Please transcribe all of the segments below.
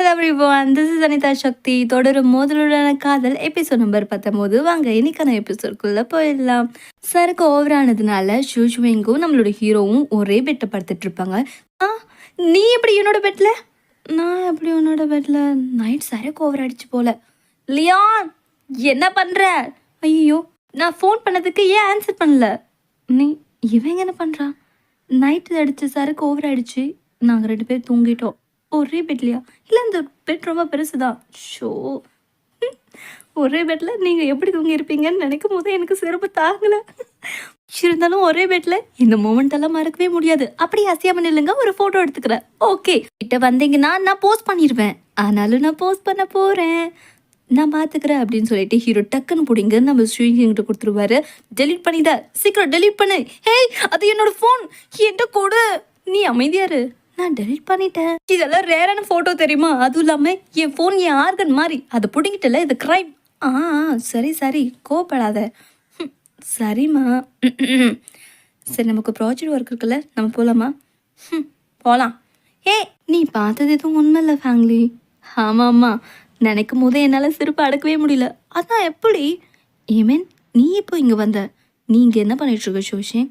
Hello everyone this is Anitha Sakthi தொடரும் மோதலுடான காதல் எபிசோட் நம்பர் பத்தொம்போது வாங்க இன்னைக்கான எபிசோட்குள்ளே போயிடலாம். சருக்கு ஓவரானதுனால ஷூஷ்விங்கும் நம்மளோட ஹீரோவும் ஒரே பெட்டை படுத்துட்டு இருப்பாங்க. ஆ நீ எப்படி என்னோட பெட்டில் நான் எப்படி உன்னோட பெட்டில் நைட் சரக்கு ஓவர் அடிச்சு போல. லியான் என்ன பண்ணுற ஐயோ நான் ஃபோன் பண்ணதுக்கு ஏன் ஆன்சர் பண்ணல? நீ இவன் என்ன பண்ணுறான் நைட்டு அடித்து சரக்கு ஓவர் ஆயிடுச்சு. நாங்கள் ரெண்டு பேர் தூங்கிட்டோம். ஒரே பெட்லையா? இல்லை இந்த பெட் ரொம்ப பெருசு தான் ஷோ ஒரே பெட்டில் நீங்கள் எப்படி தூங்கியிருப்பீங்கன்னு நினைக்கும் போது எனக்கு சிறப்பு தாங்கலை. இருந்தாலும் ஒரே பெட்டில் இந்த மூமெண்ட் எல்லாம் மறக்கவே முடியாது. அப்படி அசையாம நில்லுங்க ஒரு ஃபோட்டோ எடுத்துக்கிறேன். ஓகே கிட்ட வந்தீங்கன்னா நான் போஸ்ட் பண்ணிடுவேன் ஆனாலும் நான் போஸ்ட் பண்ண போகிறேன் நான் பார்த்துக்கிறேன் அப்படின்னு சொல்லிட்டு ஹீரோ டக்குன்னு பிடிங்க நம்ம ஸ்ரீகிட்ட கொடுத்துருவாரு. டெலிட் பண்ணிட. சீக்கிரம் டெலிட் பண்ணு. ஹேய் அது என்னோட ஃபோன் என்கிட்ட கொடு. நீ அமைதியாரு நான் டெலிட் பண்ணிட்டேன். இதெல்லாம் ரேரான ஃபோட்டோ தெரியுமா? அதுவும் இல்லாமல் என் ஃபோன் என் ஆர்கன் மாதிரி அதை பிடிங்கிட்டல இது க்ரைம் ஆ சரி சரி கோவப்படாத. சரிம்மா. சரி நமக்கு ப்ராஜெக்ட் ஒர்க் இருக்குல்ல நம்ம போகலாமா ம் போகலாம் ஏ நீ பார்த்தது எதுவும் உண்மை இல்லை ஃபேமிலி ஆமாம் ஆமாம் நினைக்கும் போதே என்னால் சிரிப்பு அடக்கவே முடியல. அதான் எப்படி? ஏமேன் நீ இப்போ இங்கே வந்த? நீ இங்கே என்ன பண்ணிகிட்ருக்க சோஷேங்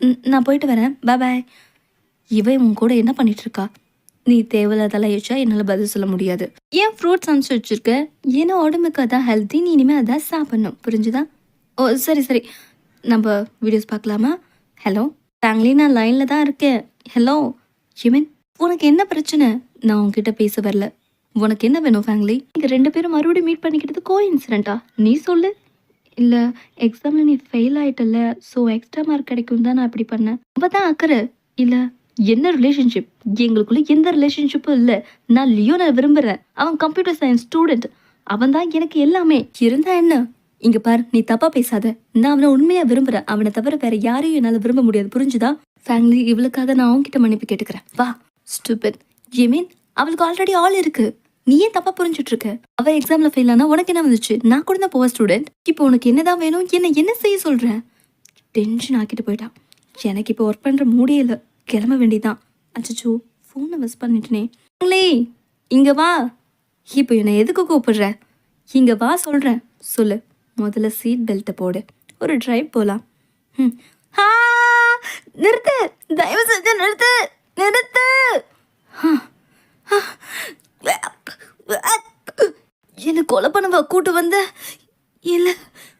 ம், நான் போயிட்டு வரேன். பாய் இவன் உன் கூட என்ன பண்ணிட்டு இருக்கா நீ தேவையில்லாதெல்லாம் யோசிச்சா என்னால் பதில் சொல்ல முடியாது. ஏன் ஃப்ரூட்ஸ் அனுப்பிச்சு வச்சிருக்க? ஏன்னா உடம்புக்கு அதான் ஹெல்த்தி நீ இனிமேல் அதான் சாப்பிடணும். புரிஞ்சுதா? ஓ சரி சரி. நம்ம வீடியோஸ் பார்க்கலாமா? ஹலோ ஃபேமிலி நான் லைனில் தான் இருக்கேன். ஹலோ ஹிமன் உனக்கு என்ன பிரச்சனை? நான் உன்கிட்ட பேச வரல. உனக்கு என்ன வேணும் ஃபேமிலி நீங்கள் ரெண்டு பேரும் மறுபடியும் மீட் பண்ணிக்கிட்டது கோ இன்சிடென்ட்டா நீ சொல்லு. இல்லை எக்ஸாமில் நீ ஃபெயில் ஆகிட்டல ஸோ எக்ஸ்ட்ரா மார்க் கிடைக்கும் தான் நான் இப்படி பண்ணேன். ரொம்ப தான் அக்கறை. இல்லை என்ன ரிலேஷன்ஷிப் எங்களுக்குள்ள எந்த ரிலேஷன்ஷிப்பும் இல்லை. நான் லியோனை விரும்புகிறேன் அவன் கம்ப்யூட்டர் சயின்ஸ் ஸ்டூடெண்ட் அவன் தான் எனக்கு எல்லாமே. இருந்தா என்ன? இங்க பார் நீ தப்பா பேசாத. நான் அவனை உண்மையா விரும்புறேன். அவனை தவிர வேற யாரையும் என்னால விரும்ப முடியாது. புரிஞ்சுதா? ஃபேமிலி இவளுக்காக நான் அவன்கிட்ட மன்னிப்பு கேட்டுக்கிறேன். வா ஸ்டூபிட் மீன் அவளுக்கு ஆல்ரெடி ஆள் இருக்கு. நீ ஏன் தப்பா புரிஞ்சுட்டு இருக்க அவ எக்ஸாம்ல ஃபெயில் ஆனா உனக்கு என்ன வந்துச்சு? நான் கூட தான் போவ ஸ்டூடெண்ட் இப்போ உனக்கு என்னதான் வேணும்? என்ன என்ன செய்ய சொல்றேன் டென்ஷன் ஆக்கிட்டு போயிட்டான் எனக்கு இப்போ ஒர்க் பண்ற மூடியே இல்லை. கிளம்ப வேண்டியதான் அச்சச்சோ ஃபோனை மிஸ் பண்ணிட்டனே. லே இங்க வா. இப்போ என்னை எதுக்கு கூப்பிடுற? இங்க வா சொல்றேன். சொல்லு. முதல்ல சீட் பெல்ட்டை போடு. ஒரு டிரைவ் போலாம். ம். ஆ, நிறுத்து. தயவு செஞ்சு நிறுத்து. நிறுத்து. என்ன கொலை பண்ணவ? கூட்டு வந்த? இல்லை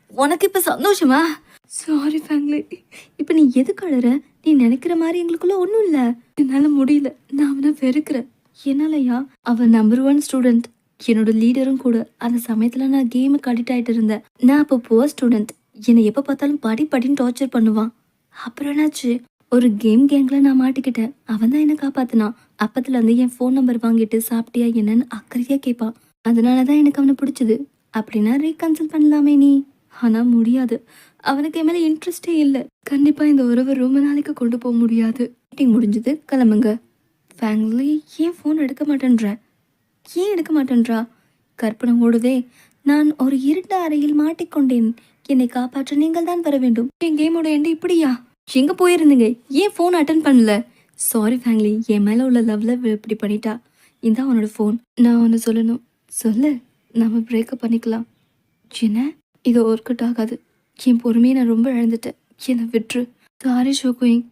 உனக்கு இப்போ சந்தோஷமா? சாரி ஃபேமிலி இப்போ நீ எதுக்கு அழற? நீ நினைக்கிற மாதிரி எங்களுக்குள்ள ஒன்றும் இல்லை. என்னால் முடியல. நான் அவனை வெறுக்கிறேன். என்னாலயா? அவன் நம்பர் ஒன் ஸ்டூடெண்ட் என்னோட லீடரும் கூட. அந்த சமயத்தில் நான் கேமுக்கு அடிக்ட் ஆகிட்டு இருந்தேன். நான் அப்போ புவர் ஸ்டூடெண்ட் என்னை எப்போ பார்த்தாலும் படி படின்னு டார்ச்சர் பண்ணுவான். அப்புறம் என்னாச்சு? ஒரு கேம் கேங்கில் நான் மாட்டிக்கிட்டேன். அவன் தான் என்னை காப்பாத்தினான். அப்பத்துல இருந்து என் ஃபோன் நம்பர் வாங்கிட்டு சாப்பிட்டியா என்னன்னு அக்கறையாக கேட்பான். அதனால தான் எனக்கு அவனை பிடிச்சது. அப்படின்னா ரீகன்சல் பண்ணலாமே நீ. ஆனால் முடியாது. அவனுக்கு என் மேலே இன்ட்ரெஸ்டே இல்லை. கண்டிப்பாக இந்த உறவை ரொம்ப நாளைக்கு கொண்டு போக முடியாது. மீட்டிங் முடிஞ்சது. கிளம்புங்க. ஃபேமிலி ஏன் ஃபோன் எடுக்க மாட்டேன்ற ஏன் எடுக்க மாட்டேன்றா? கற்பனை ஓடுதே. நான் ஒரு இருட்ட அறையில் மாட்டிக்கொண்டேன். என்னை காப்பாற்ற நீங்கள் தான் வர வேண்டும். என் கேமோட எண்டு இப்படியா? எங்கே போயிருந்தீங்க? ஏன் ஃபோன் அட்டன் பண்ணல? சாரி ஃபேங்லி என் மேலே உள்ள லவ்ல இப்படி பண்ணிட்டா. இந்த அவனோட ஃபோன் நான் ஒன்று சொல்லணும். சொல்லு. நம்ம பிரேக்கப் பண்ணிக்கலாம். என்ன? இது ஒர்க் அவுட் ஆகாது. என் பொறுமையை நான் ரொம்ப இழந்துட்டேன். என்னை விட்டுரு. சாரி ஷோகுயிங்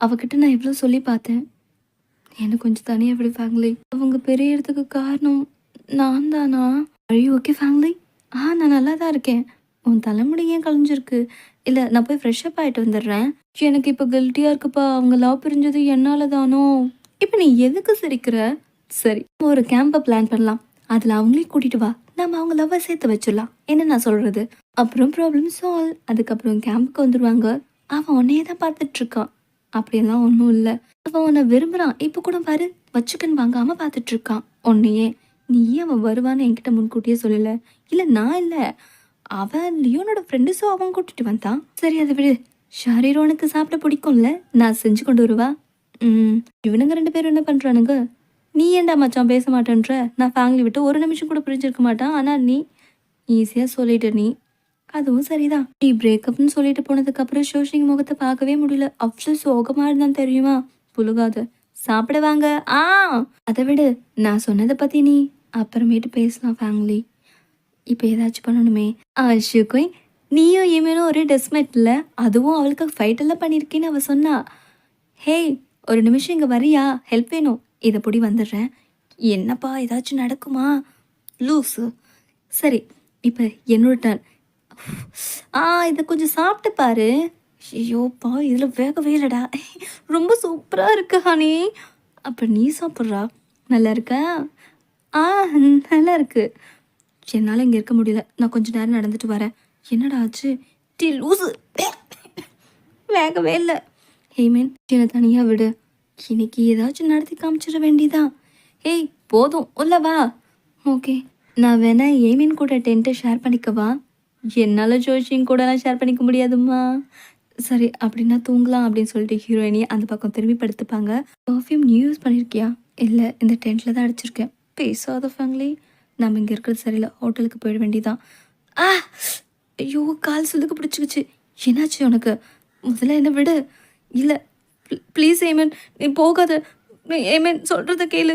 அவகிட்ட நான் எவ்வளோ சொல்லி பார்த்தேன். எனக்கு கொஞ்சம் தனியாக விடுவாங்களே அவங்க பெரிய இடத்துக்கு காரணம் நான் தானா அழி ஓகே ஃபேமிலி ஆ நான் நல்லா தான் இருக்கேன். உன் தலைமுடி ஏன் கலைஞ்சிருக்கு? இல்லை நான் போய் ஃப்ரெஷ்ஷப் ஆகிட்டு வந்துடுறேன். எனக்கு இப்போ கில்ட்டியாக இருக்குப்பா. அவங்க லவ் பிரிஞ்சது என்னால் தானோ இப்போ நீ எதுக்கு சிரிக்கிற? சரி ஒரு கேம்பை பிளான் பண்ணலாம். அதில் அவங்களையும் கூட்டிட்டு வா. நம்ம அவங்க லவ்வை சேர்த்து வச்சிடலாம். என்ன நான் சொல்கிறது அப்புறம் ப்ராப்ளம் சால்வ் அதுக்கப்புறம் கேம்புக்கு வந்துடுவாங்க அவன் உன்னையே தான் பார்த்துட்ருக்கான். அப்படியெல்லாம் ஒன்றும் இல்லை. அவன் உன்னை விரும்புகிறான் இப்போ கூட பாரு வச்சுக்கன்னு வாங்காமல் பார்த்துட்ருக்கான். உன்னையே. நீ ஏன் அவன் வருவான்னு என்கிட்ட முன்கூட்டியே சொல்லலை. இல்லை நான் இல்லை. அவன் லியோனோட ஃப்ரெண்டு ஸோ அவன் கூட்டிகிட்டு வந்தான். சரி அதை விடு. ஷரீர் உனக்கு சாப்பிட பிடிக்கும்ல. நான் செஞ்சு கொண்டு வருவா. ம் இவனுங்க ரெண்டு பேரும் என்ன பண்ணுறானுங்க நீ ஏன்டா மச்சான் பேச மாட்டேன்ற? நான் ஃபேமிலி விட்டு ஒரு நிமிஷம் கூட பிரிஞ்சிருக்க மாட்டான். ஆனால் நீ ஈஸியாக சொல்லிட்ட நீ. அதுவும் சரிதான். நீ பிரேக்கப்னு சொல்லிட்டு போனதுக்கப்புறம் ஷோஷிங் முகத்தை பார்க்கவே முடியல. அவ்வளோ சோகமாக இருந்தான் தெரியுமா? புழுகாத. சாப்பிடுவாங்க. ஆ! அதை விடு. நான் சொன்னதை பற்றி நீ அப்புறமேட்டு பேசலாம் ஃபேமிலி இப்போ ஏதாச்சும் பண்ணணுமே. ஆ நீயும் இமேனும் ஒரே டெஸ்மெட்டில் அதுவும் அவளுக்கு ஃபைட்டெல்லாம் பண்ணியிருக்கேன்னு அவள் சொன்னா. ஹேய் ஒரு நிமிஷம் இங்கே வரியா? ஹெல்ப் வேணும். இதை பொடி வந்துடுறேன். என்னப்பா ஏதாச்சும் நடக்குமா? லூஸு சரி இப்போ என்னோட டர்ன் ஆ இதை கொஞ்சம் சாப்பிட்டு பாரு. ஐயோப்பா இதில் வேகவே இல்லைடா. ரொம்ப சூப்பராக இருக்கு ஹனி அப்போ நீ சாப்பிட்றா. நல்லா இருக்கா? ஆ நல்லா இருக்கு. என்னால் இங்கே இருக்க முடியல. நான் கொஞ்ச நேரம் நடந்துட்டு வரேன். என்னடா ஆச்சு? டி லூசு. வேகவே இல்லை. ஹேமேன் என்னை தனியாக விடு. இன்னைக்கு ஏதாச்சும் நடத்தி காமிச்சிட வேண்டியதா ஏய் போதும் உள்ள வா. ஓகே. நான் வேணா ஏமின் கூட டென்ட்டை ஷேர் பண்ணிக்கவா என்னால் ஜோஷியும் கூடலாம் ஷேர் பண்ணிக்க முடியாதும்மா. சரி அப்படின்னா தூங்கலாம் அப்படின்னு சொல்லிட்டு ஹீரோயினி அந்த பக்கம் திரும்பி படுத்துப்பாங்க பர்ஃப்யூம் நீ யூஸ் பண்ணியிருக்கியா இல்லை இந்த டென்ட்டில் தான் அடிச்சிருக்கேன். பேசாத ஃபேமிலி நம்ம இங்கே இருக்கிறது சரியில்லை ஹோட்டலுக்கு போயிட வேண்டியதான் ஆ! ஐயோ கால் சுலுக்கு பிடிச்சிக்கிச்சு. என்னாச்சு உனக்கு? முதல்ல என்ன விடு. இல்லை ப்ளீஸ் ஏமன் நீ போகாத. ஏமன் சொல்கிறத கேளு.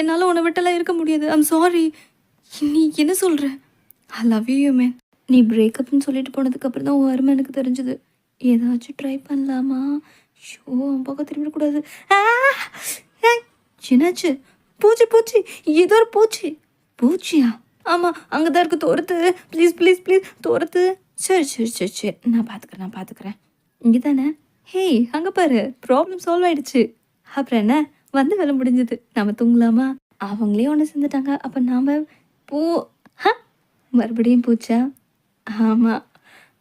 என்னால் உன்னை விட்டெல்லாம் இருக்க முடியாது. ஐம் சாரி நீ என்ன சொல்கிற ஐ லவ் யூ மேன் நீ பிரேக்கப்னு சொல்லிட்டு போனதுக்கப்புறம் தான் உன் அருமை எனக்கு தெரிஞ்சுது. ஏதாச்சும் ட்ரை பண்ணலாமா? ஷோ அவன் பக்கம் திரும்பிடக்கூடாது என்னாச்சு? பூச்சி பூச்சி. ஏதோ ஒரு பூச்சி. பூச்சியா? ஆமாம் அங்கே தான் இருக்கு. தோரத்து. ப்ளீஸ் ப்ளீஸ் ப்ளீஸ் தோரத்து. சரி சரி சரி சரி. நான் பார்த்துக்கிறேன் நான் பார்த்துக்கிறேன். இங்கே தானே ஹேய் அங்கே பாரு ப்ராப்ளம் சால்வ் ஆயிடுச்சு. அப்புறம் என்ன? வந்து வேலை முடிஞ்சது. நம்ம தூங்கலாமா? அவங்களே ஒன்று செஞ்சுட்டாங்க. அப்போ நாம் பூ ஹ? மறுபடியும் பூச்சா? ஆமாம்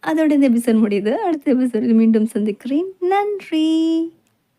அதோட இந்த எபிசோட் முடியுது. அடுத்த எபிசோடில் மீண்டும் சந்திக்கிறேன். நன்றி.